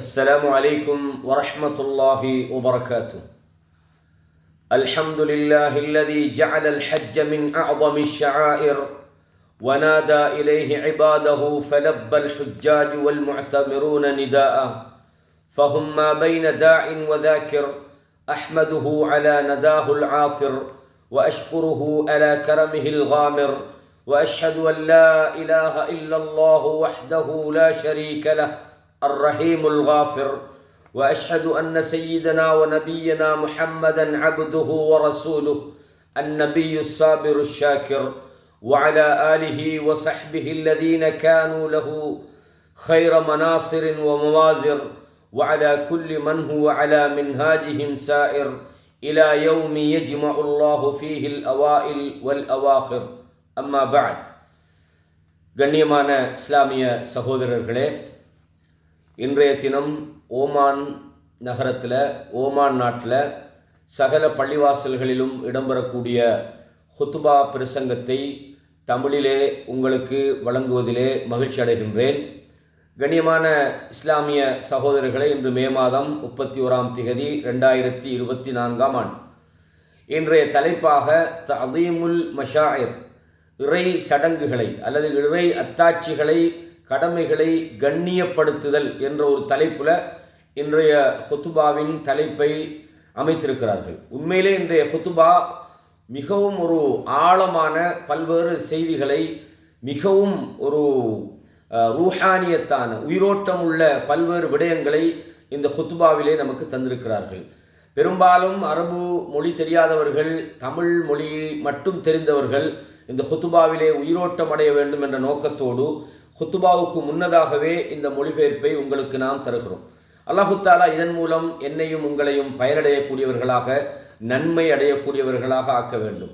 السلام عليكم ورحمة الله وبركاته. الحمد لله الذي جعل الحج من أعظم الشعائر ونادى إليه عباده فلبى الحجاج والمعتمرون نداء فهم ما بين داع وذاكر أحمده على نداه العاطر وأشكره على كرمه الغامر وأشهد أن لا إله إلا الله وحده لا شريك له الرحيم الغافر واشهد ان سيدنا ونبينا محمدا عبده ورسوله النبي الصابر الشاكر وعلى اله وصحبه الذين كانوا له خير مناصر وموازر وعلى كل من هو على منهاجهم سائر الى يوم يجمع الله فيه الاوائل والاواخر اما بعد கண்ணியமான இஸ்லாமிய சகோதரர்களே இன்றைய தினம் ஓமான் நகரத்தில் ஓமான் நாட்டில் சகல பள்ளிவாசல்களிலும் இடம்பெறக்கூடிய ஹுத்துபா பிரசங்கத்தை தமிழிலே உங்களுக்கு வழங்குவதிலே மகிழ்ச்சி அடைகின்றேன். கண்ணியமான இஸ்லாமிய சகோதரர்களை இன்று மே மாதம் முப்பத்தி ஓராம் திகதி ரெண்டாயிரத்தி இருபத்தி நான்காம் ஆண்டு. இன்றைய தலைப்பாக தலீமுல் மஷாயர் இறை சடங்குகளை அல்லது இறை அத்தாட்சிகளை கடமைகளை கண்ணியப்படுத்துதல் என்ற ஒரு தலைப்பில் இன்றைய ஹொத்துபாவின் தலைப்பை அமைத்திருக்கிறார்கள். உண்மையிலே இன்றைய ஹொத்துபா மிகவும் ஒரு ஆழமான பல்வேறு செய்திகளை மிகவும் ஒரு ரூஹானியத்தான உயிரோட்டம் உள்ள பல்வேறு விடயங்களை இந்த ஹுத்துபாவிலே நமக்கு தந்திருக்கிறார்கள். பெரும்பாலும் அரபு மொழி தெரியாதவர்கள் தமிழ் மொழி மட்டும் தெரிந்தவர்கள் இந்த ஹுத்துபாவிலே உயிரோட்டம் அடைய வேண்டும் என்ற நோக்கத்தோடு ஹுத்துபாவுக்கு முன்னதாகவே இந்த மொழிபெயர்ப்பை உங்களுக்கு நாம் தருகிறோம். அல்லாஹுத்தாலா இதன் மூலம் என்னையும் உங்களையும் பயனடையக்கூடியவர்களாக நன்மை அடையக்கூடியவர்களாக ஆக்க வேண்டும்.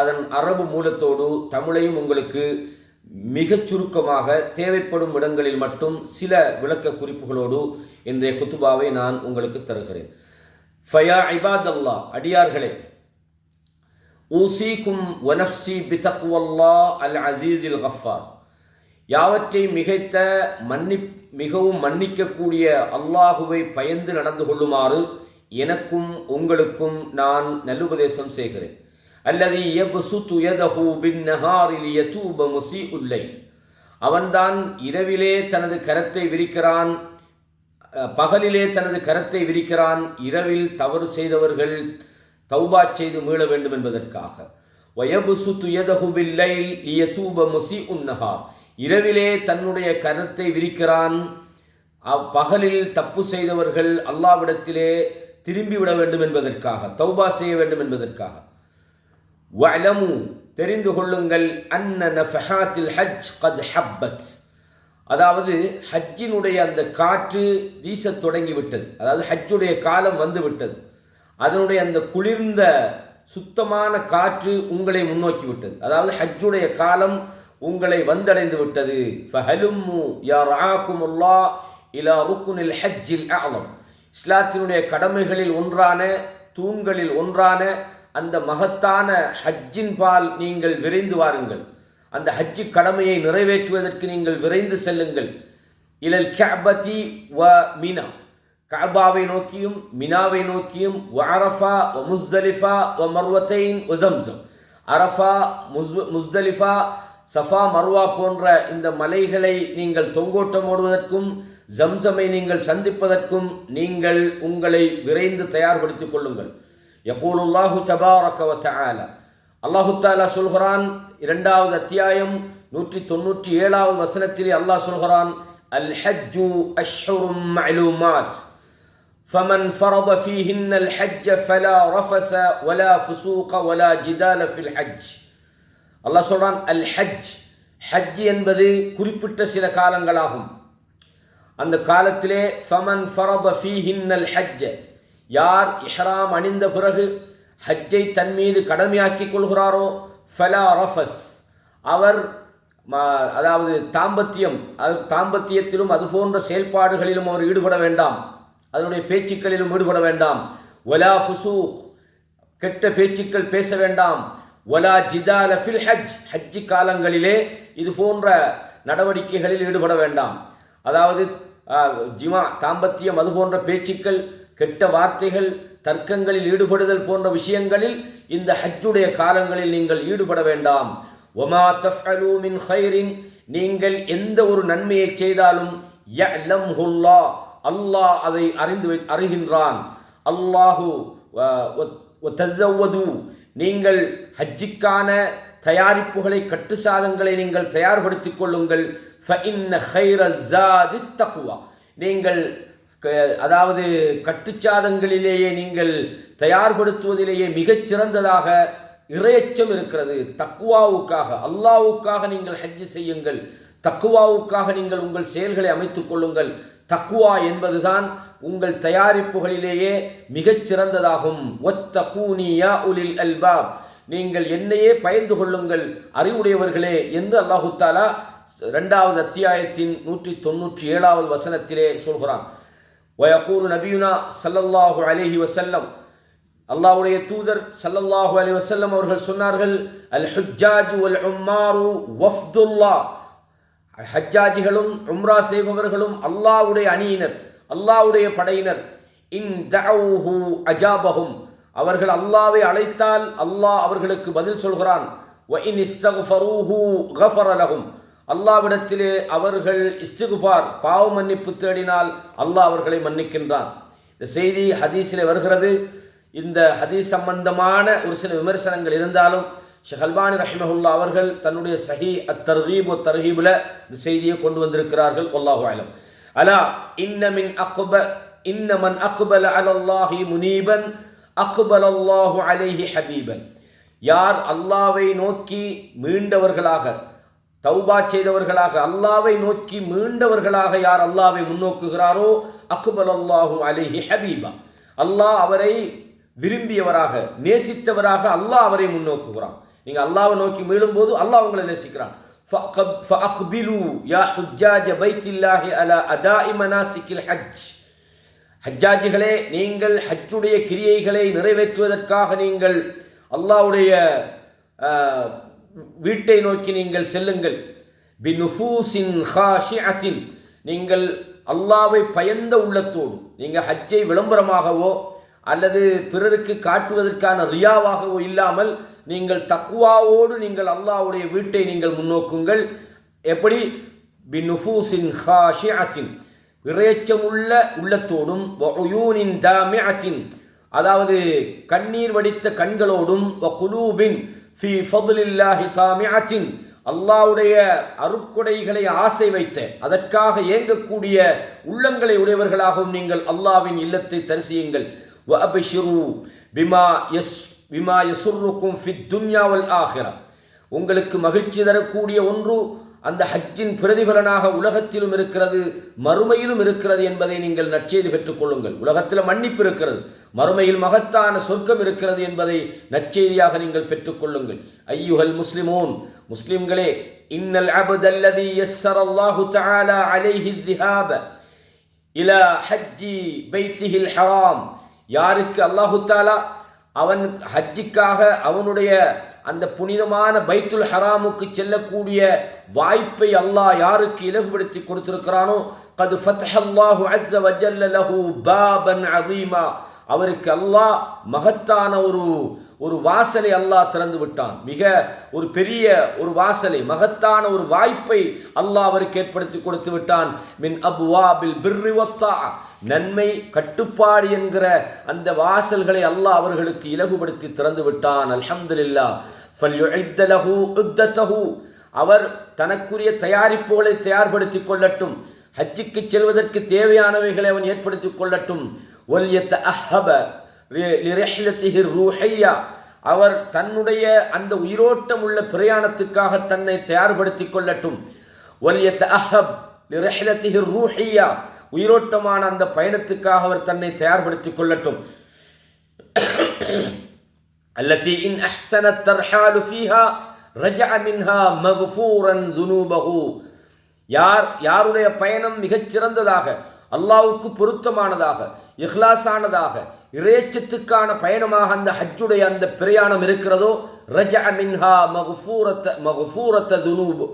அதன் அரபு மூலத்தோடு தமிழையும் உங்களுக்கு மிகச் சுருக்கமாக தேவைப்படும் இடங்களில் மட்டும் சில விளக்க குறிப்புகளோடு இன்றைய ஹுத்துபாவை நான் உங்களுக்கு தருகிறேன். ஃபயா ஐபாதல்லா அடியார்களே ஊசிக்கும் ஒனப்சி பிதக்வல்லா அல் அசீஸில் கஃபார் யாவற்றை மிகைத்த மன்னி மிகவும் மன்னிக்கக்கூடிய அல்லாஹுவை பயந்து நடந்து கொள்ளுமாறு எனக்கும் உங்களுக்கும் நான் நல்லுபதேசம் செய்கிறேன். அல்லது எபுசுத்து யதஹு பின் நஹாரில் யதூப முசி உல்லை அவன்தான் இரவிலே தனது கரத்தை விரிக்கிறான் பகலிலே தனது கரத்தை விரிக்கிறான் இரவில் தவறு செய்தவர்கள் தௌபா செய்து மீள வேண்டும் என்பதற்காக. வயபுசு யதஹு பில்லைல் லியதூப முசி உன்னஹார் இரவிலே தன்னுடைய கருத்தை விரிக்கிறான். பகலில் தப்பு செய்தவர்கள் அல்லாவிடத்திலே திரும்பிவிட வேண்டும் என்பதற்காக தௌபா செய்ய வேண்டும் என்பதற்காக. வலமு தெரிந்து கொள்ளுங்கள் அன்ன நஃபஹாத்தில் ஹஜ் கத் ஹப்பத். அதாவது ஹஜ்ஜினுடைய அந்த காற்று வீச தொடங்கிவிட்டது. அதாவது ஹஜ்ஜுடைய காலம் வந்துவிட்டது. அதனுடைய அந்த குளிர்ந்த சுத்தமான காற்று உங்களை முன்னோக்கி விட்டது. அதாவது ஹஜ்ஜுடைய காலம் உங்களை வந்தடைந்து விட்டது. ஃபஹலும்மு யா ரஆக்குமுல்லா இலா ருக்குனில் ஹஜ்ஜில் அலம் இஸ்லாத்தினுடைய கடமைகளில் ஒன்றான தூண்களில் ஒன்றான அந்த மகத்தான ஹஜ்ஜின் பால் நீங்கள் விரைந்து வாருங்கள். அந்த ஹஜ்ஜி கடமையை நிறைவேற்றுவதற்கு நீங்கள் விரைந்து செல்லுங்கள். இலல் கேபதி வ மீனா. கபாவை நோக்கியும் மினாவை நோக்கியும் வ அரஃபா வ முஸ்தலிஃபா வ மர்வத்தைன் ஒசம்சம் அரஃபா முஸ் முஸ்தலிஃபா சஃபா மர்வா போன்ற இந்த மலைகளை நீங்கள் தொங்கோட்டம் ஓடுவதற்கும் ஜம்சமை நீங்கள் சந்திப்பதற்கும் நீங்கள் உங்களை விரைந்து தயார்படுத்திக் கொள்ளுங்கள் யகூலுல்லாஹு தபாரக வ தஆலா அல்லாஹு தாலா சொல்கிறான் இரண்டாவது அத்தியாயம் நூற்றி தொண்ணூற்றி ஏழாவது வசனத்திலே அல்லாஹ் சொல்கிறான் அல் ஹஜ்ஜு அஷ்ஹுரும் மஅலூமாத் فمن فرض فيهن الحج فلا رفس ولا فسوق ولا جدال في الحج அல்லாஹ் சொல்றான் அல் ஹஜ் ஹஜ் என்பது குறிப்பிட்ட சில காலங்களாகும். அந்த காலத்திலே ஃபமன் ஃபரத ஃபீஹின் அல் ஹஜ் யார் இஹ்ராம் அணிந்த பிறகு ஹஜ்ஜை தன் மீது கடமையாக்கி கொள்கிறாரோ ஃபலா ரஃபஸ். அவர் அதாவது தாம்பத்தியம் அது தாம்பத்தியத்திலும் அது போன்ற செயல்பாடுகளிலும் அவர் ஈடுபட வேண்டாம். அதனுடைய பேச்சுக்களிலும் ஈடுபட வேண்டாம். ஒலா ஃபுசூக். கெட்ட பேச்சுக்கள் பேச வேண்டாம். ஒலா ஜிதால ஃபில் ஹஜ் ஹஜ்ஜி காலங்களிலே இது போன்ற நடவடிக்கைகளில் ஈடுபட வேண்டாம். அதாவது ஜிமா தாம்பத்தியம் அது போன்ற பேச்சுக்கள் கெட்ட வார்த்தைகள் தர்க்கங்களில் ஈடுபடுதல் போன்ற விஷயங்களில் இந்த ஹஜ்ஜுடைய காலங்களில் நீங்கள் ஈடுபட வேண்டாம். ஒமா தஃபலூமின் ஹைரின் நீங்கள் எந்த ஒரு நன்மையை செய்தாலும் யஅலம்ஹுல்லா அல்லாஹ் அதை அறிந்து வை அறிகின்றான். அல்லாஹு தஸ்ஸவது நீங்கள் ஹஜ்ஜிக்கான தயாரிப்புகளை கட்டுசாதங்களை நீங்கள் தயார்படுத்திக் கொள்ளுங்கள். தக்குவா நீங்கள் அதாவது கட்டுச்சாதங்களிலேயே நீங்கள் தயார்படுத்துவதிலேயே மிகச் சிறந்ததாக இறையச்சம் இருக்கிறது. தக்குவாவுக்காக அல்லாவுக்காக நீங்கள் ஹஜ்ஜு செய்யுங்கள். தக்குவாவுக்காக நீங்கள் உங்கள் செயல்களை அமைத்துக் கொள்ளுங்கள். தக்குவா என்பதுதான் உங்கள் தயாரிப்புகளிலேயே மிகச் சிறந்ததாகும் ஒத்தகூனியா உலில் அல்பாப். நீங்கள் என்னையே பயந்து கொள்ளுங்கள் அறிவுடையவர்களே என்று அல்லாஹு தாலா ரெண்டாவது அத்தியாயத்தின் நூற்றி தொண்ணூற்றி ஏழாவது வசனத்திலே சொல்கிறான். வயக்கூறு நபியுனா சல்லல்லாஹு அலிஹி வசல்லம் அல்லாஹ்வுடைய தூதர் சல்லல்லாஹு அலி வசல்லம் அவர்கள் சொன்னார்கள் அல் ஹுஜ்ஜாஜு வல் உம்மாரு ஹஜ்ஜாஜிகளும் உம்ரா செய்பவர்களும் அல்லாவுடைய அணியினர். அல்லாஹ்வுடைய படையினர். இன் தஅவுஹு அஜாபஹும். அவர்கள் அல்லாவை அழைத்தால் அல்லாஹ் அவர்களுக்கு பதில் சொல்கிறான். வ இன் அல்லாவிடத்திலே அவர்கள் இஸ்திகுபார் பாவ மன்னிப்பு தேடினால் அல்லாஹ் அவர்களை மன்னிக்கின்றான். இந்த செய்தி ஹதீஸில் வருகிறது. இந்த ஹதீஸ் சம்பந்தமான ஒரு சில விமர்சனங்கள் இருந்தாலும் ஷேக் அல்பானி ரஹிமஹுல்லா அவர்கள் தன்னுடைய சஹி அத் தர்ஹீபில் இந்த செய்தியை கொண்டு வந்திருக்கிறார்கள். அல்லாஹ் அலம். அலா இன்னமின் அக்பர் அக்ப இன்ன அக்பல அலல்லாஹி முனீபன் அக்பல் அல்லாஹு அலைஹி ஹபீபன். யார் அல்லாவை நோக்கி மீண்டவர்களாக தௌபா செய்தவர்களாக அல்லாவை நோக்கி மீண்டவர்களாக யார் அல்லாவை முன்னோக்குகிறாரோ அக்பல் அல்லாஹு அலைஹி ஹபீபா. அல்லாஹ் அவரை விரும்பியவராக நேசித்தவராக அல்லாஹ் அவரை முன்னோக்குகிறான். நீங்கள் அல்லாவை நோக்கி மீளும்போது அல்லாஹ் உங்களை நேசிக்கிறான். ஃபஅக்பிலு யா ஹுஜ்ஜாஜ பைத்தில்லாஹி அலா அதாஇ மனாசிக்கில் ஹஜ் ஹஜ்ஜாஜிகளே நீங்கள் ஹஜ்ஜுடைய கிரியைகளை நிறைவேற்றுவதற்காக நீங்கள் அல்லாவுடைய வீட்டை நோக்கி நீங்கள் செல்லுங்கள். பினுஃபூசின் ஹாஷிஅத்தின் நீங்கள் அல்லாவை பயந்த உள்ளத்தோடு நீங்கள் ஹஜ்ஜை விளம்பரமாகவோ அல்லது பிறருக்கு காட்டுவதற்கான ரியாவாகவோ இல்லாமல் நீங்கள் தக்குவாவோடு நீங்கள் அல்லாஹ்வுடைய வீட்டை நீங்கள் முன்னோக்குங்கள். எப்படி? பினுஃபூசின் ஹாஷிஅத்தின் இறையச்சமுள்ள உள்ளத்தோடும் வஉயூனின் தாமிஅத்தின் அதாவது கண்ணீர் வடித்த கண்களோடும் குலூபின் ஃபி ஃபضலில்லாஹி தாமிஅத்தின் அல்லாஹ்வுடைய அருட்கொடைகளை ஆசை வைத்த அதற்காக ஏங்கக்கூடிய உள்ளங்களை உடையவர்களாகவும் நீங்கள் அல்லாஹ்வின் இல்லத்தை தரிசியுங்கள். வபிஷிரு பிமா எஸ் பிமா எசுருக்கும் ஃபித் துன்யாவல் ஆகிற உங்களுக்கு மகிழ்ச்சி தரக்கூடிய ஒன்று அந்த ஹஜ்ஜின் பிரதிபலனாக உலகத்திலும் இருக்கிறது மறுமையிலும் இருக்கிறது என்பதை நீங்கள் நற்செய்தி பெற்றுக்கொள்ளுங்கள் உலகத்தில் மன்னிப்பு இருக்கிறது மறுமையில் மகத்தான சொர்க்கம் இருக்கிறது என்பதை நற்செய்தியாக நீங்கள் பெற்றுக்கொள்ளுங்கள் ஐயுகல் முஸ்லிமோன் முஸ்லிம்களே இன்னல் அபுதல்லதி யஸ்ஸரல்லாஹு தஆலா அலைஹி திஹாப இலா ஹஜ்ஜி பைத்திஹில் ஹராம். யாருக்கு அல்லாஹு தாலா அவன் ஹஜ்ஜிக்காக அவனுடைய அந்த புனிதமான பைத்துல் ஹராமுக்கு செல்லக்கூடிய வாய்ப்பை அல்லாஹ் யாருக்கு இலகுபடுத்தி கொடுத்திருக்கிறானோ? கது ஃபத்ஹல்லாஹு அஸ்ஸ வஜல்ல லஹு பாபன் அதீமா அவருக்கு அல்லாஹ் மகத்தான ஒரு ஒரு வாசலை அல்லாஹ் திறந்து விட்டான். மிக ஒரு பெரிய ஒரு வாசலை மகத்தான ஒரு வாய்ப்பை அல்லாஹ் அவருக்கு ஏற்படுத்தி கொடுத்து விட்டான். மின் அப்வாபில் பிர்ரி வத்தா நன்மை கட்டுப்பாடு என்கிற அந்த வாசல்களை அல்லாஹ் அவர்களுக்கு இலகுபடுத்தி திறந்து விட்டான் அல்ஹம்துலில்லாஹ். ஃபல்யுஇத்த உத்தத்தஹு. அவர் தனக்குரிய தயாரிப்புகளை தயார்படுத்திக் கொள்ளட்டும். ஹஜ்ஜிக்கு செல்வதற்கு தேவையானவைகளை அவன் ஏற்படுத்திக் கொள்ளட்டும். ஒல்யத்த அஹப ரூஹையா. அவர் தன்னுடைய அந்த உயிரோட்டம் உள்ள பிரயாணத்துக்காக தன்னை தயார்படுத்திக் கொள்ளட்டும். ஒல்யத்த அஹப் ரூஹையா. உயிரோட்டமான அந்த பயணத்துக்காக அவர் தன்னை தயார்படுத்திக் கொள்ளட்டும். அல்லத்தி இன் அஹ்சனத் தர்ஹாலு ஃபீஹா ரஜா மின்ஹா மஃபூரன் ஜுனூபஹு யார் யாருடைய பயணம் மிகச் சிறந்ததாக அல்லாவுக்கு பொருத்தமானதாக இஹ்லாஸானதாக இறைச்சத்துக்கான பயணமாக அந்த ஹஜ்ஜுடைய அந்த பிரயாணம் இருக்கிறதோ ரஜா மின்ஹா மகஃபூரத்த மகஃபூரத்த துனூபு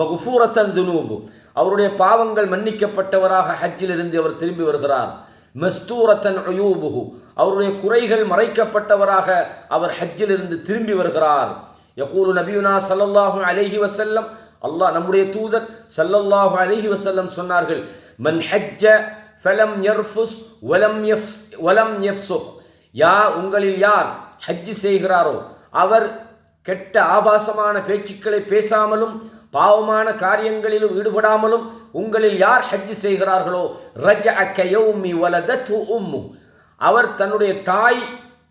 மகுஃபூரத்தன் துனூபு. அவருடைய பாவங்கள் மன்னிக்கப்பட்டவராக ஹஜ்ஜிலிருந்து அவர் திரும்பி வருகிறார். மஸ்தூரத்தன் அயூபுகு அவருடைய குறைகள் மறைக்கப்பட்டவராக அவர் ஹஜ்ஜிலிருந்து திரும்பி வருகிறார். யகூலு நபியுனா சல்லல்லாஹு அலஹி வசல்லம் அல்லாஹ் நம்முடைய தூதர் சல்லல்லாஹு அலஹி வசல்லம் சொன்னார்கள் மன் ஹஜ்ஜ ஃபலம் யர்ஃபுஸ் வலம் எஃப் வலம் எஃப்சுக் யா உங்களில் யார் ஹஜ்ஜி செய்கிறாரோ அவர் கெட்ட ஆபாசமான பேச்சுக்களை பேசாமலும் பாவமான காரியங்களிலும் ஈடுபடாமலும் உங்களில் யார் ஹஜ்ஜி செய்கிறார்களோ ரஜ அக்கயௌமி வலதத்து உம்மு. அவர் தன்னுடைய தாய்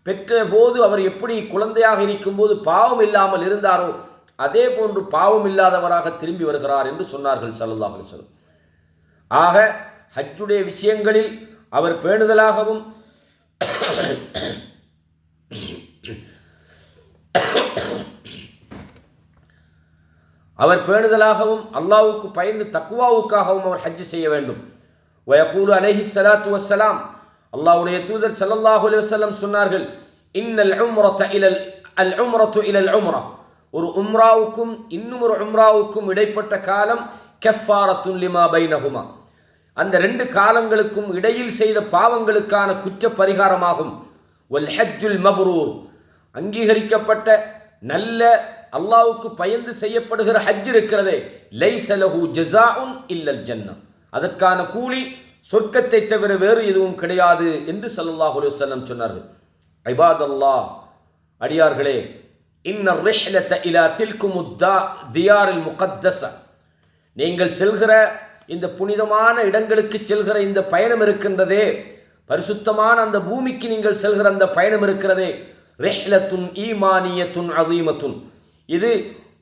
பெற்ற போது அவர் எப்படி குழந்தையாக இருக்கும்போது பாவம் இல்லாமல் இருந்தாரோ அதே போன்று பாவம் இல்லாதவராக திரும்பி வருகிறார் என்று சொன்னார்கள் சல்லல்லாஹு அலைஹி ஆக ஹஜ்ஜுடைய விஷயங்களில் அவர் பேணுதலாகவும் அவர் பேணுதலாகவும் அல்லாஹ்வுக்கு பயந்து தக்குவாவுக்காகவும் அவர் ஹஜ்ஜு செய்ய வேண்டும். வயகூலு அலைஹி ஸலாத்து வஸ்ஸலாம் அல்லாஹ்வுடைய தூதர் ஸல்லல்லாஹு அலைஹி வஸல்லம் சொன்னார்கள் இன்னல் உம்ரத இலல் அல் உம்ரத்து இலல் உம்ரா ஒரு உம்ராவுக்கும் இன்னும் ஒரு உம்ராவுக்கும் இடைப்பட்ட காலம் கஃபாரத்துன் லிமா பைனஹுமா அந்த ரெண்டு காலங்களுக்கும் இடையில் செய்த பாவங்களுக்கான குற்ற பரிகாரமாகும் வல் ஹஜ்ஜுல் மப்ரூர் அங்கீகரிக்கப்பட்ட நல்ல அல்லாவுக்கு பயந்து செய்யப்படுகிற ஹஜ் இருக்கிறதே. லைசலஹு ஜஸாஉன் இல்லல் ஜன்னம் அதற்கான கூலி சொர்க்கத்தை தவிர வேறு எதுவும் கிடையாது என்று ஸல்லல்லாஹு அலுவலம் வஸல்லம் சொன்னார்கள். இபாதல்லாஹ் அடியார்களே இன்ன ரிஹ்லத இலா தில்கும் தியாரில் முகத்தச நீங்கள் செல்கிற இந்த புனிதமான இடங்களுக்கு செல்கிற இந்த பயணம் இருக்கின்றதே பரிசுத்தமான அந்த பூமிக்கு நீங்கள் செல்கிற அந்த பயணம் இருக்கிறதே. ரெஹ்லத்துன் ஈமானியத்துன் அதீமத்துன் இது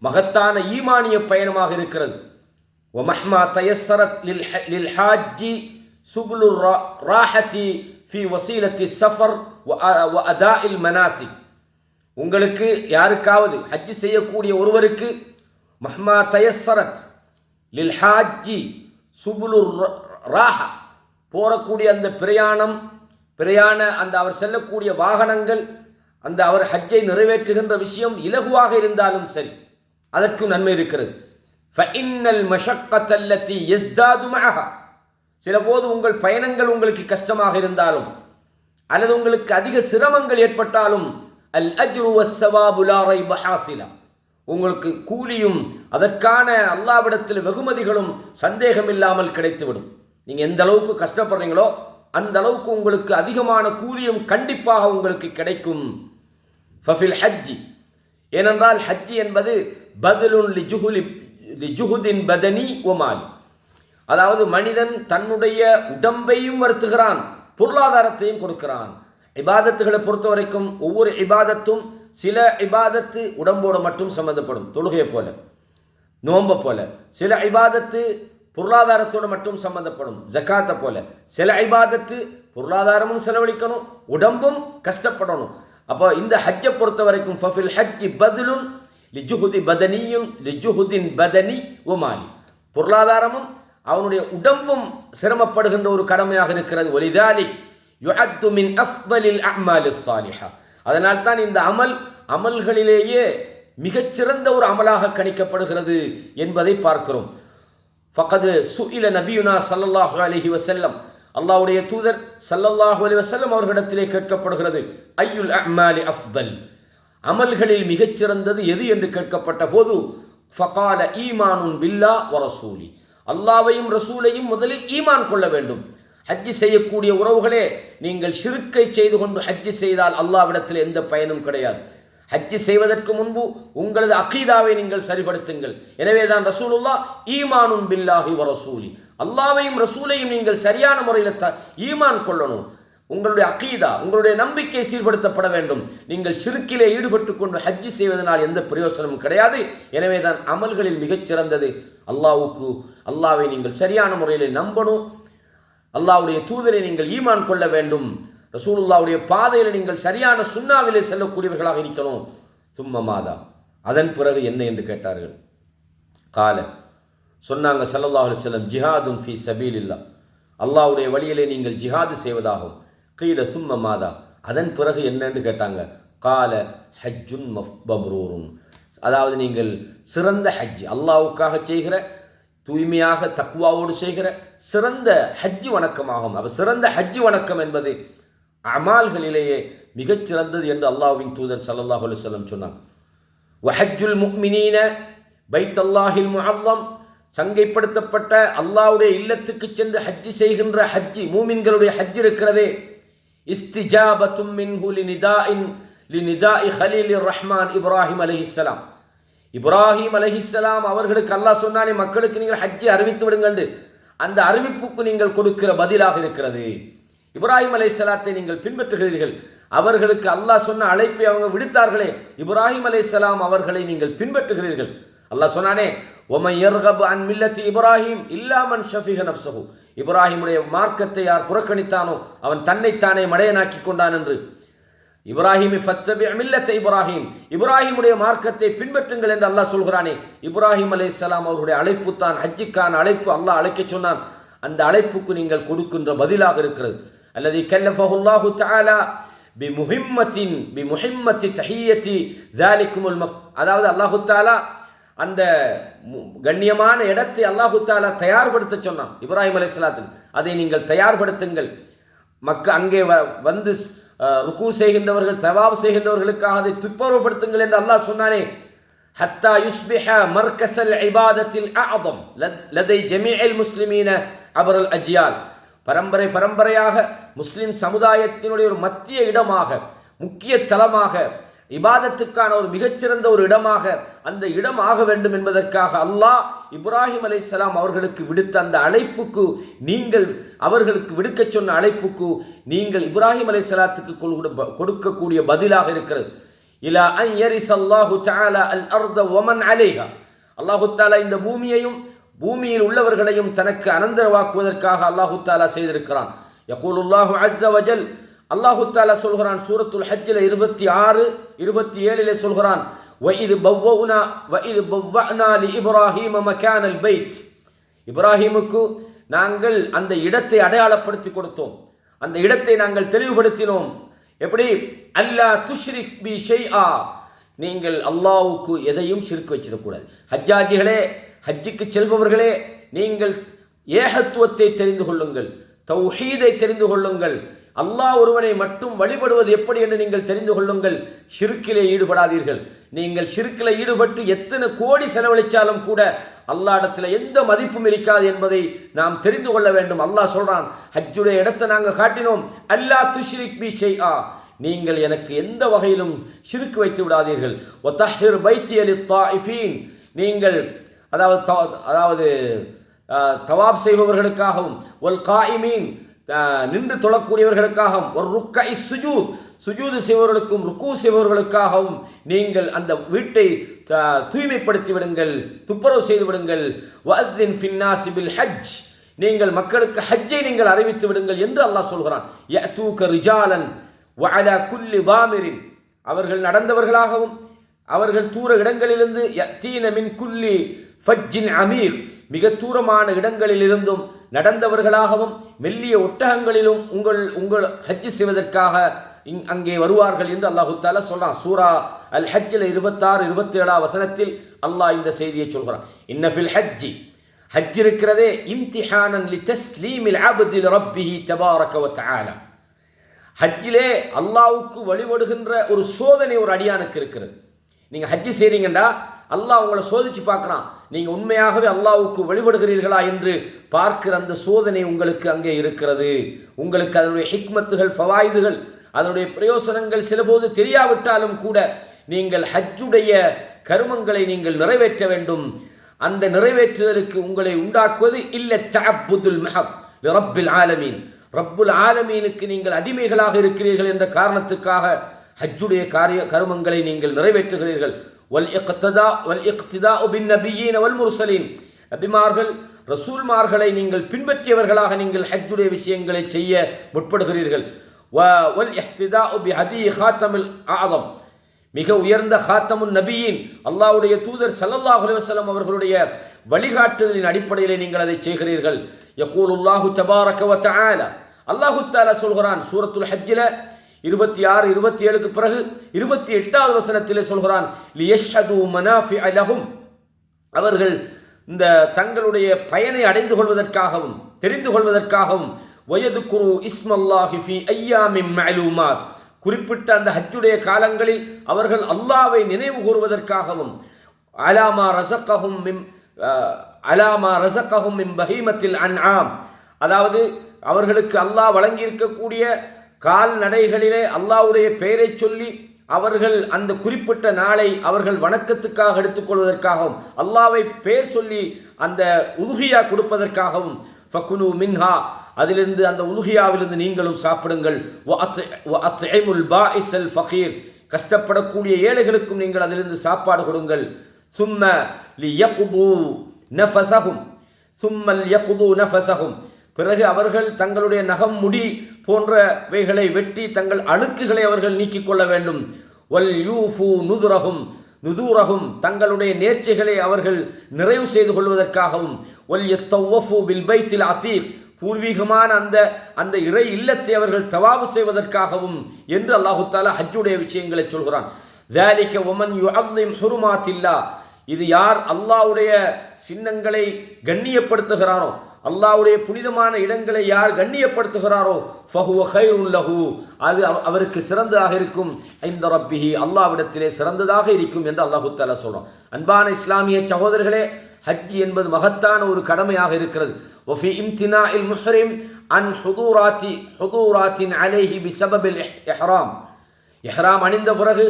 மகத்தான ஈமானிய பயணமாக இருக்கிறது. ஒமஹ்மா தயசரத் லில் ஹாஜி சுபுலு ராஹதி ஃபி வசீலத்தி சஃபர் அதா இல் மனாசி உங்களுக்கு யாருக்காவது ஹஜ்ஜி செய்யக்கூடிய ஒருவருக்கு மஹ்மா தயசரத் லில்ஹாஜி சுபுலு ராஹா போகக்கூடிய அந்த பிரயாணம் பிரயாண அந்த அவர் செல்லக்கூடிய வாகனங்கள் அந்த அவர் ஹஜ்ஜை நிறைவேற்றுகின்ற விஷயம் இலகுவாக இருந்தாலும் சரி அதற்கும் நன்மை இருக்கிறது. சில போது உங்கள் பயணங்கள் உங்களுக்கு கஷ்டமாக இருந்தாலும் அல்லது உங்களுக்கு அதிக சிரமங்கள் ஏற்பட்டாலும் அல் அஜ்ரு வஸ்ஸவாபு உங்களுக்கு கூலியும் அதற்கான அல்லாவிடத்தில் வெகுமதிகளும் சந்தேகம் இல்லாமல் கிடைத்துவிடும். நீங்கள் எந்த அளவுக்கு கஷ்டப்படுறீங்களோ அந்த அளவுக்கு உங்களுக்கு அதிகமான கூலியும் கண்டிப்பாக உங்களுக்கு கிடைக்கும். ஃபஃபில் ஹஜ்ஜி ஏனென்றால் ஹஜ்ஜி என்பது பதலுன் லி ஜுஹுதின் பதனி ஒமாலி. அதாவது மனிதன் தன்னுடைய உடம்பையும் வருத்துகிறான் பொருளாதாரத்தையும் கொடுக்கிறான். இபாதத்துகளை பொறுத்த வரைக்கும் ஒவ்வொரு இபாதத்தும் சில இபாதத்து உடம்போடு மட்டும் சம்மந்தப்படும் தொழுகையை போல நோம்பை போல சில இபாதத்து பொருளாதாரத்தோடு மட்டும் சம்மந்தப்படும் ஜக்காத்தை போல சில இபாதத்து பொருளாதாரமும் செலவழிக்கணும் உடம்பும் கஷ்டப்படணும். அப்போ இந்த ஹஜ்ஜை பொறுத்த வரைக்கும் ஃபஃபில் ஹஜ்ஜி பதிலும் லிஜுஹுதி பதனியும் லிஜுஹுதின் பதனி ஒமாலி பொருளாதாரமும் அவனுடைய உடம்பும் சிரமப்படுகின்ற ஒரு கடமையாக இருக்கிறது. ஒலிதாலி யுஅத்து மின் அஃபலில் அஹ்மாலு சாலிஹா அதனால் தான் இந்த அமல் அமல்களிலேயே மிகச்சிறந்த ஒரு அமலாக கணிக்கப்படுகிறது என்பதை பார்க்கிறோம். ஃபகது சுஇல நபியுனா ஸல்லல்லாஹு அலஹி வசல்லம் அல்லாவுடைய தூதர் சல்லல்லாஹு அலைஹி வஸல்லம் அவர்களிடத்திலே கேட்கப்படுகிறது ஐயுல் அஹ்மாலி அஃதல்? அமல்களில் மிகச்சிறந்தது எது என்று கேட்கப்பட்ட போது ஃபகால ஈமானுன் பில்லா வரசூலி அல்லாவையும் ரசூலையும் முதலில் ஈமான் கொள்ள வேண்டும். ஹஜ்ஜி செய்யக்கூடிய உறவுகளே நீங்கள் ஷிருக்கை செய்து கொண்டு ஹஜ்ஜி செய்தால் அல்லாவிடத்தில் எந்த பயனும் கிடையாது. ஹஜ்ஜி செய்வதற்கு முன்பு உங்களது அகீதாவை நீங்கள் சரிபடுத்துங்கள் எனவே தான் ரசூலுல்லா ஈமானுன் பில்லாஹி வரசூலி அல்லாவையும் ரசூலையும் நீங்கள் சரியான முறையில் த ஈமான் கொள்ளணும். உங்களுடைய அகீதா உங்களுடைய நம்பிக்கை சீர்படுத்தப்பட வேண்டும். நீங்கள் சிறுக்கிலே ஈடுபட்டு கொண்டு ஹஜ்ஜி செய்வதனால் எந்த பிரயோசனமும் கிடையாது. எனவே தான் அமல்களில் மிகச்சிறந்தது அல்லாவுக்கு அல்லாவை நீங்கள் சரியான முறையில் நம்பணும். அல்லாவுடைய தூதரை நீங்கள் ஈமான் கொள்ள வேண்டும். ரசூலுல்லாவுடைய பாதையில் நீங்கள் சரியான சுண்ணாவிலே செல்லக்கூடியவர்களாக இருக்கணும். சும்ம மாதா. அதன் பிறகு என்ன என்று கேட்டார்கள்? கால. சொன்னாங்க ஸல்லல்லாஹு செல்லம் ஜிஹாதுன் ஃபி சபீலில்லா அல்லாவுடைய வழியிலே நீங்கள் ஜிஹாது செய்வதாகும். கீழ சும்ம மாதா. அதன் பிறகு என்னன்னு கேட்டாங்க? கால ஹஜ்ஜுன் மஃப் அதாவது நீங்கள் சிறந்த ஹஜ் அல்லாவுக்காக செய்கிற தூய்மையாக தக்குவாவோடு செய்கிற சிறந்த ஹஜ் வணக்கமாகும். அப்போ சிறந்த ஹஜ்ஜி வணக்கம் என்பது அமால்களிலேயே மிகச்சிறந்தது என்று அல்லாஹ்வின் தூதர் சல்லாஹ் அலுவலம் வஸல்லம் சொன்னார். வஹஜ்ஜுல் முக்மினீன பைத்தல்லாஹில் முஅல்லம் சங்கைப்படுத்தப்பட்ட அல்லாஹ்வுடைய இல்லத்துக்கு சென்று ஹஜ்ஜி செய்கின்ற ஹஜ்ஜி மூமின்களுடைய ஹஜ் இருக்கிறதே. இஸ்திஜாபத்தும் மின்ஹு லினிதாஇன் லினிதாஇ ஹலீலிர் ரஹ்மான் இப்ராஹிம் அலைஹிஸ்ஸலாம். இப்ராஹிம் அலஹிஸ்லாம் அவர்களுக்கு அல்லாஹ் சொன்னானே மக்களுக்கு நீங்கள் ஹஜ்ஜி அறிவித்து விடுங்கள் அந்த அறிவிப்புக்கு நீங்கள் கொடுக்கிற பதிலாக இருக்கிறது. இப்ராஹிம் அலைஹிஸ்ஸலாத்தை நீங்கள் பின்பற்றுகிறீர்கள். அவர்களுக்கு அல்லாஹ் சொன்ன அழைப்பை அவங்க விடுத்தார்களே. இப்ராஹிம் அலைஹிஸ்ஸலாம் அவர்களை நீங்கள் பின்பற்றுகிறீர்கள். அல்லாஹ் சொன்னானே ஒமன் எர்கபு அன் மில்லத்தி இப்ராஹிம் இல்லாமன் ஷஃபிஹ நப்சகு இப்ராஹிமுடைய மார்க்கத்தை யார் புறக்கணித்தானோ அவன் தன்னைத்தானே மடையனாக்கி கொண்டான் என்று. இப்ராஹிமி ஃபத்தபி மில்லத்தை இப்ராஹிம். இப்ராஹிமுடைய மார்க்கத்தை பின்பற்றுங்கள் என்று அல்லாஹ் சொல்கிறானே. இப்ராஹிம் அலைஹிஸ்ஸலாம் அவருடைய அழைப்பு தான் ஹஜ்ஜிக்கான அழைப்பு அல்லாஹ் அழைக்க சொன்னான். அந்த அழைப்புக்கு நீங்கள் கொடுக்கின்ற பதிலாக இருக்கிறது. அல்லது கல்லஃபஹுல்லாஹு தாலா பி முஹிம்மத்தின் பி முஹிம்மத்தி தஹியத்தி ஜாலிக்குமுல் மக் அதாவது அல்லாஹு தாலா அந்த மு- கண்ணியமான இடத்தை அல்லாஹு தாலா தயார்படுத்த சொன்னான். இப்ராஹிம் அலைஹிஸ்ஸலாத்துக்கு அதை நீங்கள் தயார்படுத்துங்கள். மக்க அங்கே வ- வந்து ருக்கு செய்கின்றவர்கள் தவாப் செய்கின்றவர்களுக்காக அதை துப்புரவுப்படுத்துங்கள் என்று அல்லாஹ் சொன்னானே. ஹத்தா யுஸ்பிஹ மர்கசல் இபாதத்தில் அஅதம். லதை ஜமீஅல் முஸ்லிமீன அபரல் அஜியால். பரம்பரை பரம்பரையாக முஸ்லிம் சமுதாயத்தினுடைய ஒரு மத்திய இடமாக முக்கிய தலமாக இபாதத்துக்கான ஒரு மிகச்சிறந்த ஒரு இடமாக அந்த இடம் ஆக வேண்டும் என்பதற்காக அல்லாஹ் இப்ராஹிம் அலைஹிஸ்ஸலாம் அவர்களுக்கு விடுத்த அந்த அழைப்புக்கு நீங்கள் அவர்களுக்கு விடுக்கச் சொன்ன அழைப்புக்கு நீங்கள் இப்ராஹிம் அலைஹிஸ்ஸலாத்துக்கு கொடு- கொடுக்கக்கூடிய பதிலாக இருக்கிறது. இலா அன் யரிஸ் அல்லாஹு தாலா அல் அர்த ஒமன் அலேஹா. அல்லாஹு தாலா இந்த பூமியையும் பூமியில் உள்ளவர்களையும் தனக்கு அனந்தரவாக்குவதற்காக அல்லாஹு தாலா செய்திருக்கிறான். யகூலுல்லாஹு அஸ்ஸ வஜல் அல்லாஹுத்தாலா சொல்கிறான் சூரத்துல் ஹஜ்ஜில் இருபத்தி ஆறு இருபத்தி ஏழில் சொல்கிறான் வயிது பவ்வனா வயிது பவ்வனா இப்ராஹிம் மக்கானல் பைத். இப்ராஹிமுக்கு நாங்கள் அந்த இடத்தை அடையாளப்படுத்தி கொடுத்தோம். அந்த இடத்தை நாங்கள் தெளிவுபடுத்தினோம். எப்படி? அல்லா துஷ்ரிக் பி ஷெய் ஆ நீங்கள் அல்லாவுக்கு எதையும் சிறுக்கு வச்சிடக்கூடாது. ஹஜ்ஜாஜிகளே ஹஜ்ஜுக்கு செல்பவர்களே நீங்கள் ஏகத்துவத்தை தெரிந்து கொள்ளுங்கள் தௌஹீதை தெரிந்து கொள்ளுங்கள் அல்லாஹ் ஒருவனை மட்டும் வழிபடுவது எப்படி என்று நீங்கள் தெரிந்து கொள்ளுங்கள். ஷிருக்கிலே ஈடுபடாதீர்கள். நீங்கள் ஷிருக்கில் ஈடுபட்டு எத்தனை கோடி செலவழித்தாலும் கூட அல்லாடத்தில் எந்த மதிப்பும் இருக்காது என்பதை நாம் தெரிந்து கொள்ள வேண்டும். அல்லாஹ் சொல்கிறான் ஹஜ்ஜுடைய இடத்தை நாங்கள் காட்டினோம். அல்லாஹ் துஷ்ரிக் பி ஆ நீங்கள் எனக்கு எந்த வகையிலும் சிறுக்கு வைத்து விடாதீர்கள். ஒத்தஹிர் பைத்தி அலி தாஇஃபீன் நீங்கள் அதாவது அதாவது தவாப் செய்பவர்களுக்காகவும் ஒல் காயிமீன் நின்று தொழக்கூடியவர்களுக்காகவும் ஒரு ருக்கை சுஜூத் சுஜூது செய்பவர்களுக்கும் ருக்கு செய்பவர்களுக்காகவும் நீங்கள் அந்த வீட்டை தூய்மைப்படுத்தி விடுங்கள் துப்புரவு செய்து விடுங்கள். வஅத்தின் ஃபின்னாசி ஹஜ். நீங்கள் மக்களுக்கு ஹஜ்ஜை நீங்கள் அறிவித்து விடுங்கள் என்று அல்லாஹ் சொல்கிறான். யஅதூக ரிஜாலன் வஅலா குல்லி தாமிரின். அவர்கள் நடந்தவர்களாகவும் அவர்கள் தூர இடங்களிலிருந்து யத்தீன குல்லி ஃபஜ்ஜின் அமீர். மிக தூரமான இடங்களிலிருந்தும் நடந்தவர்களாகவும் மெல்லிய ஒட்டகங்களிலும் உங்கள் உங்கள் ஹஜ் செய்வதற்காக இங் அங்கே வருவார்கள் என்று அல்லாஹு தாலா சொல்றான். சூரா அல் ஹஜ்ஜில் இருபத்தாறு இருபத்தி ஏழாம் வசனத்தில் அல்லாஹ் இந்த செய்தியை சொல்கிறான். இன்னஃபில் ஹஜ்ஜி. ஹஜ் இருக்கிறதே இம்திஹானன் லி தஸ்லீமில் அப்தி ரப்பிஹி தபாரக வ ஹஜ்ஜிலே அல்லாவுக்கு வழிபடுகின்ற ஒரு சோதனை ஒரு அடியானுக்கு இருக்கிறது. நீங்கள் ஹஜ்ஜி செய்கிறீங்கன்னா அல்லாஹ் உங்களை சோதிச்சு பார்க்குறான். நீங்கள் உண்மையாகவே அல்லாவுக்கு வழிபடுகிறீர்களா என்று பார்க்கிற அந்த சோதனை உங்களுக்கு அங்கே இருக்கிறது. உங்களுக்கு அதனுடைய ஹிக்மத்துகள் ஃபவாயுதுகள் அதனுடைய பிரயோசனங்கள் சிலபோது தெரியாவிட்டாலும் கூட நீங்கள் ஹஜ்ஜுடைய கருமங்களை நீங்கள் நிறைவேற்ற வேண்டும். அந்த நிறைவேற்றுதலுக்கு உங்களை உண்டாக்குவது இல்லை தஅப்புதுல் மஹப் ரப்பில் ஆலமீன். ரப்புல் ஆலமீனுக்கு நீங்கள் அடிமைகளாக இருக்கிறீர்கள் என்ற காரணத்துக்காக ஹஜ்ஜுடைய காரிய கருமங்களை நீங்கள் நிறைவேற்றுகிறீர்கள். வல் இக்ததா வல் இக்திதா பின் நபியீன வல் முர்சலீன் நபிமார்கள் ரசூல்மார்களை நீங்கள் பின்பற்றியவர்களாக நீங்கள் ஹஜ்ஜுடைய விஷயங்களை செய்ய முற்படுகிறீர்கள். வ- வல் இஹ்திதா உபி ஹதி ஹாத்தமில் ஆதம் மிக உயர்ந்த ஹாத்தமுன் நபியின். அல்லாவுடைய தூதர் சல்லல்லாஹ் அலுவலம் அவர்களுடைய வழிகாட்டுதலின் அடிப்படையிலே நீங்கள் அதை செய்கிறீர்கள். யகூலுல்லாஹு தபாரக வ தஆலா. அல்லாஹு தாலா சொல்கிறான் சூரத்துல் ஹஜ்ஜில் இருபத்தி ஆறு இருபத்தி ஏழுக்கு பிறகு இருபத்தி எட்டாவது வசனத்திலே சொல்கிறான் மனாஃபி அலஹும் அவர்கள் இந்த தங்களுடைய பயனை அடைந்து கொள்வதற்காகவும் தெரிந்து கொள்வதற்காகவும் வயது குரு இஸ்மல்லாஹிஃபி ஃபி ஐயாமின் குறிப்பிட்ட அந்த ஹஜ்ஜுடைய காலங்களில் அவர்கள் அல்லாவை நினைவு கூறுவதற்காகவும் அலாமா ரசக்கஹும் மிம் அலாமா ரசக்கஹும் மிம் பஹீமத்தில் அன்ஆம். அதாவது அவர்களுக்கு அல்லாஹ் வழங்கியிருக்கக்கூடிய கால்நடைகளிலே அல்லாவுடைய பெயரை சொல்லி அவர்கள் அந்த குறிப்பிட்ட நாளை அவர்கள் வணக்கத்துக்காக எடுத்துக்கொள்வதற்காகவும் அல்லாவை பெயர் சொல்லி அந்த உதுகியா கொடுப்பதற்காகவும் ஃபக்குனு மின்ஹா அதிலிருந்து அந்த உலுகியாவிலிருந்து நீங்களும் சாப்பிடுங்கள். வஅத்இமுல் ஃபகீர் கஷ்டப்படக்கூடிய ஏழைகளுக்கும் நீங்கள் அதிலிருந்து சாப்பாடு கொடுங்கள். சும்ம லி யகுபு நஃபசகும் சும்மல் யகுபு நஃபசகும் பிறகு அவர்கள் தங்களுடைய நகம் முடி போன்றவைகளை வெட்டி தங்கள் அழுக்குகளை அவர்கள் நீக்கிக் கொள்ள வேண்டும். ஒல் யூஃபு நுதுரகும் நுதூரகும் தங்களுடைய நேர்ச்சிகளை அவர்கள் நிறைவு செய்து கொள்வதற்காகவும். ஒல் எத்தவ்வஃபு பில் பைத்தில் அத்தீர் பூர்வீகமான அந்த அந்த இறை இல்லத்தை அவர்கள் தவாபு செய்வதற்காகவும் என்று அல்லாஹு தாலா ஹஜ்ஜுடைய விஷயங்களை சொல்கிறான். ஜாலிக்க உமன் யு அல்லிம் ஹுருமாத்தில்லா இது யார் அல்லாவுடைய சின்னங்களை கண்ணியப்படுத்துகிறானோ அல்லாவுடைய புனிதமான இடங்களை யார் கண்ணியப்படுத்துகிறாரோ ஃபஹுவ ஹைருன் லஹு. அது அவருக்கு சிறந்ததாக இருக்கும். இந்த ரப்பிஹி அல்லாவிடத்திலே சிறந்ததாக இருக்கும் என்று அல்லாஹு தாலா சொல்கிறோம் அன்பான இஸ்லாமிய சகோதரர்களே ஹஜ் என்பது மகத்தான ஒரு கடமையாக இருக்கிறது. ஒஃபி இம்தினா இல் முஹரிம் அன் ஹுதூராத்தி ஹுதூராத்தின் அலேஹி பிசபபில் எஹ்ராம் எஹ்ராம் அணிந்த பிறகு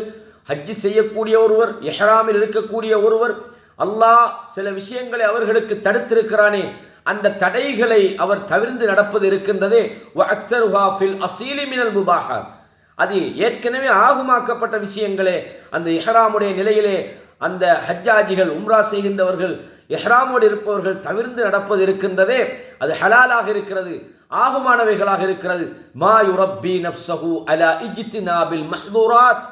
ஹஜ்ஜி செய்யக்கூடிய ஒருவர் எஹ்ராமில் இருக்கக்கூடிய ஒருவர் அல்லாஹ் சில விஷயங்களை அவர்களுக்கு தடுத்திருக்கிறானே அந்த தடைகளை அவர் தவிர்ந்து நடப்பது இருக்கின்றதே. வஅக்தருஹா ஃபில் அசீலி மினல் முபாஹாத் அது ஏற்கனவே ஆகுமாக்கப்பட்ட விஷயங்களே. அந்த இஹ்ராமுடைய நிலையிலே அந்த ஹஜ்ஜாஜிகள் உம்ரா செய்கின்றவர்கள் எஹ்ராமோடு இருப்பவர்கள் தவிர்ந்து நடப்பது இருக்கின்றதே. அது ஹலாலாக இருக்கிறது ஆகுமானவைகளாக இருக்கிறது. மா யுரப்பி நப்சஹு அலா இஜ்தினாபில் மஹ்தூராத்.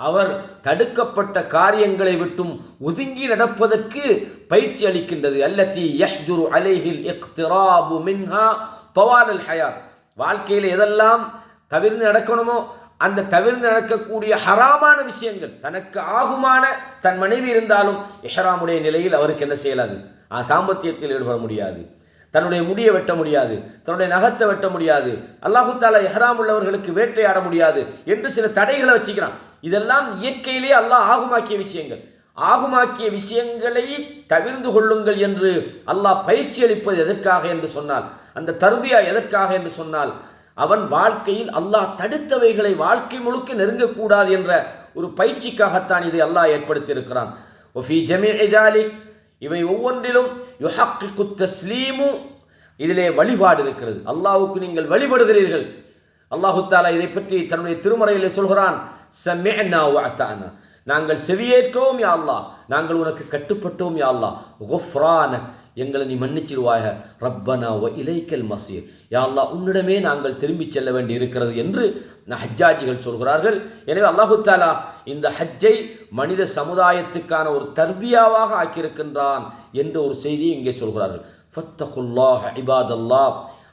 அவர் தடுக்கப்பட்ட காரியங்களை விட்டும் ஒதுங்கி நடப்பதற்கு பயிற்சி அளிக்கின்றது. அல்லத்தி யஹ்ஜுரு அலைஹில் இக்திராபு மின்ஹா தவாலல் ஹயாத். வாழ்க்கையில் எதெல்லாம் தவிர்ந்து நடக்கணுமோ அந்த தவிர்ந்து நடக்கக்கூடிய ஹராமான விஷயங்கள் தனக்கு ஆகுமான தன் மனைவி இருந்தாலும் இஹ்ராமுடைய நிலையில் அவருக்கு என்ன செய்யலாது? ஆ, தாம்பத்தியத்தில் ஈடுபட முடியாது. தன்னுடைய முடியை வெட்ட முடியாது. தன்னுடைய நகத்தை வெட்ட முடியாது. அல்லாஹு தாலா எஹராம் உள்ளவர்களுக்கு வேட்டையாட முடியாது என்று சில தடைகளை வச்சுக்கிறான். இதெல்லாம் இயற்கையிலே அல்லாஹ் ஆகுமாக்கிய விஷயங்கள். ஆகுமாக்கிய விஷயங்களை தவிர்ந்து கொள்ளுங்கள் என்று அல்லாஹ் பயிற்சி அளிப்பது எதற்காக என்று சொன்னால் அந்த தர்பியா எதற்காக என்று சொன்னால் அவன் வாழ்க்கையில் அல்லாஹ் தடுத்தவைகளை வாழ்க்கை முழுக்க நெருங்கக்கூடாது என்ற ஒரு பயிற்சிக்காகத்தான் இதை அல்லாஹ் ஏற்படுத்தியிருக்கிறான். இவை ஒவ்வொன்றிலும் யுஹக்கிக்கு தஸ்லீமு இதிலே வழிபாடு இருக்கிறது. அல்லாஹுக்கு நீங்கள் வழிபடுகிறீர்கள். அல்லாஹு தாலா இதை பற்றி தன்னுடைய திருமறையிலே சொல்கிறான். சமிஅனா வஅதானா நாங்கள் செவியேற்றோம் யா அல்லாஹ். நாங்கள் உனக்கு கட்டுப்பட்டோம் யா அல்லாஹ். எங்களை நீ மன்னிச்சிருவாய ரப்பனா வ இலைக்கல் மசீர் யா உன்னிடமே நாங்கள் திரும்பிச் செல்ல வேண்டி இருக்கிறது என்று ஹஜ்ஜாஜிகள் சொல்கிறார்கள். எனவே அல்லாஹு தாலா இந்த ஹஜ்ஜை மனித சமுதாயத்துக்கான ஒரு தர்பியாவாக ஆக்கியிருக்கின்றான் என்ற ஒரு செய்தியை இங்கே சொல்கிறார்கள். ஃபத்தகுல்லாஹ் இபாதல்லா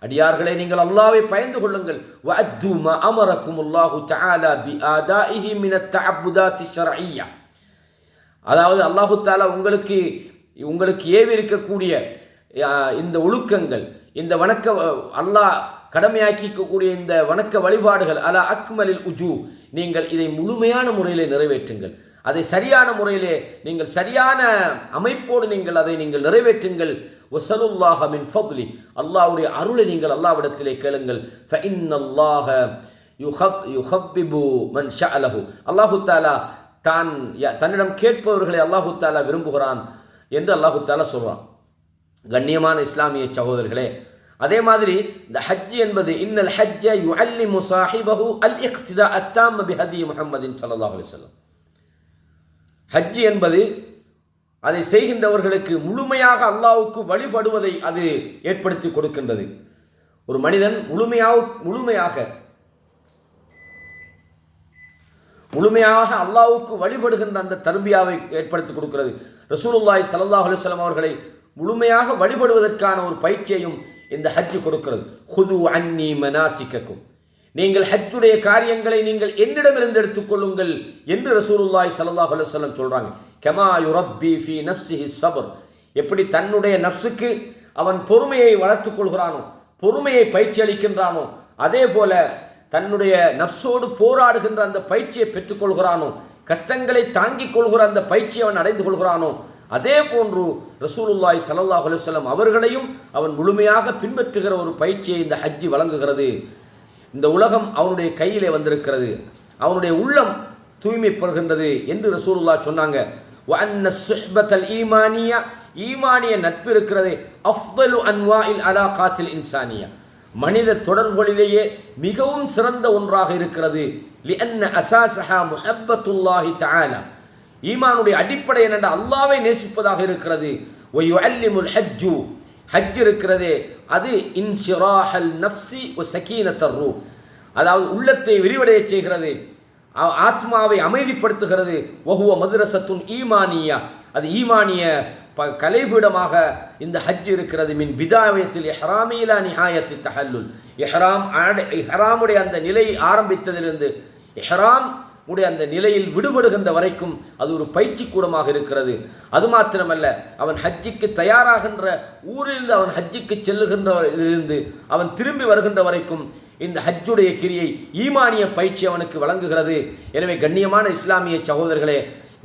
அடியார்களே நீங்கள் அல்லாவை பயந்து கொள்ளுங்கள். வஅத்து மா அமரக்குமுல்லாஹு தஆலா பிஆதாஇஹி மினத் தஅப்புதாத்தி ஷர்இய்யா அதாவது அல்லாஹு தாலா உங்களுக்கு உங்களுக்கு ஏவி இருக்கக்கூடிய இந்த ஒழுக்கங்கள் இந்த வணக்க அல்லாஹ் கடமையாக்கிக்கக்கூடிய இந்த வணக்க வழிபாடுகள் அலா அக்மலில் உஜு நீங்கள் இதை முழுமையான முறையில் நிறைவேற்றுங்கள். அதை சரியான முறையிலே நீங்கள் சரியான அமைப்போடு நீங்கள் அதை நீங்கள் நிறைவேற்றுங்கள். வசலுல்லாஹ மின் ஃபத்லி. அல்லாவுடைய அருளை நீங்கள் அல்லாவிடத்திலே கேளுங்கள். ஃபஇன்னல்லாஹ யுஹப் யுஹப்பிபு மன் ஷஅலஹு. அல்லாஹு தாலா தான் தன்னிடம் கேட்பவர்களை அல்லாஹு தாலா விரும்புகிறான் என்று அல்லாஹு தாலா சொல்கிறான் கண்ணியமான இஸ்லாமிய சகோதரர்களே அதே மாதிரி இந்த ஹஜ் என்பது இன்னல் ஹஜ்ஜ யூ அல்லி முசாஹிபஹு அல் இக்திதா அத்தாம் பிஹதி முஹம்மதின் சல்லாஹ் அலைஹி ஹஜ்ஜி ஹஜ் என்பது அதை செய்கின்றவர்களுக்கு முழுமையாக அல்லாவுக்கு வழிபடுவதை அது ஏற்படுத்தி கொடுக்கின்றது. ஒரு மனிதன் முழுமையாக முழுமையாக முழுமையாக அல்லாவுக்கு வழிபடுகின்ற அந்த தர்பியாவை ஏற்படுத்தி கொடுக்கிறது. ரசூலுல்லாய் சல்லாஹ் அலுவலம் அவர்களை முழுமையாக வழிபடுவதற்கான ஒரு பயிற்சியையும் இந்த ஹஜ் கொடுக்கிறது. ஹுது அன்னி மனாசிக்கக்கும் நீங்கள் ஹஜ்ஜுடைய காரியங்களை நீங்கள் என்னிடமிருந்து எடுத்துக்கொள்ளுங்கள் என்று ரசூலுல்லாய் சல்லாஹ் அலுவலம் சொல்கிறாங்க கெமா யுரப்பி ஃபி நஃப்ஸிஹி சபர் எப்படி தன்னுடைய நஃப்ஸுக்கு அவன் பொறுமையை வளர்த்துக் கொள்கிறானோ பொறுமையை பயிற்சி அளிக்கின்றானோ அதே போல தன்னுடைய நஃப்ஸோடு போராடுகின்ற அந்த பயிற்சியை பெற்றுக்கொள்கிறானோ கஷ்டங்களை தாங்கிக் கொள்கிற அந்த பயிற்சியை அவன் அடைந்து கொள்கிறானோ அதே போன்று ரசூலுல்லாய் சல்லாஹ் அலுவலம் அவர்களையும் அவன் முழுமையாக பின்பற்றுகிற ஒரு பயிற்சியை இந்த ஹஜ்ஜி வழங்குகிறது. இந்த உலகம் அவனுடைய கையிலே வந்திருக்கிறது. அவனுடைய உள்ளம் தூய்மைப்படுகின்றது என்று ரசூலுல்லா சொன்னாங்க. வஅன்ன சுஹ்பத்தல் ஈமானியா? ஈமானிய நட்பு இருக்கிறது. அஃதலு அலா அலாகாத்தில் இன்சானியா. மனித தொடர்புகளிலேயே மிகவும் சிறந்த ஒன்றாக இருக்கிறது. லிஅன்ன அசாசஹா முஹப்பத்துல்லாஹி தஆலா. ஈமானுடைய அடிப்படை என்னென்ன? அல்லாவை நேசிப்பதாக இருக்கிறது. ஒய்யுஅல்லிமுல் ஹஜ்ஜு. ஹஜ் இருக்கிறதே அது இன்ஷிராஹல் நப்சி ஒ சக்கீனத்தர் ரூ. அதாவது உள்ளத்தை விரிவடைய செய்கிறது ஆத்மாவை அமைதிப்படுத்துகிறது. ஒஹுவ மதுரசத்துன் ஈமானியா. அது ஈமானிய ப கலைபீடமாக இந்த ஹஜ் இருக்கிறது. மின் பிதாவயத்தில் இஹ்ராமிலா நிஹாயத்தி தஹல்லுல். இஹ்ராம் ஆட இஹ்ராமுடைய அந்த நிலை ஆரம்பித்ததிலிருந்து இஹ்ராம் உடைய அந்த நிலையில் விடுபடுகின்ற வரைக்கும் அது ஒரு பயிற்சி கூடமாக இருக்கிறது. அது மாத்திரமல்ல அவன் ஹஜ்ஜிக்கு தயாராகின்ற ஊரிலிருந்து அவன் ஹஜ்ஜிக்கு செல்லுகின்ற இதிலிருந்து அவன் திரும்பி வருகின்ற வரைக்கும் இந்த ஹஜ்ஜுடைய கிரியை ஈமானிய பயிற்சி அவனுக்கு வழங்குகிறது. எனவே கண்ணியமான இஸ்லாமிய சகோதரர்களே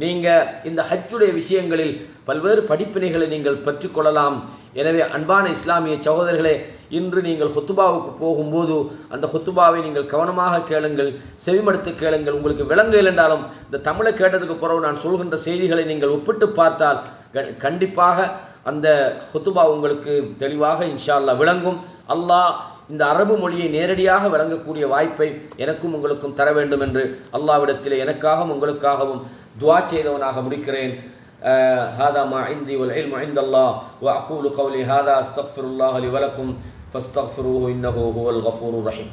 நீங்கள் இந்த ஹஜ்ஜுடைய விஷயங்களில் பல்வேறு படிப்பினைகளை நீங்கள் பெற்றுக்கொள்ளலாம். எனவே அன்பான இஸ்லாமிய சகோதரர்களே இன்று நீங்கள் ஹொத்துபாவுக்கு போகும்போது அந்த ஹொத்துபாவை நீங்கள் கவனமாக கேளுங்கள் செவிமடுத்து கேளுங்கள். உங்களுக்கு விளங்க என்றாலும் இந்த தமிழை கேட்டதுக்கு பிறகு நான் சொல்கின்ற செய்திகளை நீங்கள் ஒப்பிட்டு பார்த்தால் கண்டிப்பாக அந்த ஹொத்துபா உங்களுக்கு தெளிவாக இன்ஷா விளங்கும். அல்லாஹ் இந்த அரபு மொழியை நேரடியாக வழங்கக்கூடிய வாய்ப்பை எனக்கும் உங்களுக்கும் தர வேண்டும் என்று அல்லாவிடத்தில் எனக்காகவும் உங்களுக்காகவும் துவா செய்தவனாக முடிக்கிறேன். هذا ما عندي والعلم عند الله وأقول قولي هذا أستغفر الله لي ولكم فاستغفروه إنه هو الغفور الرحيم.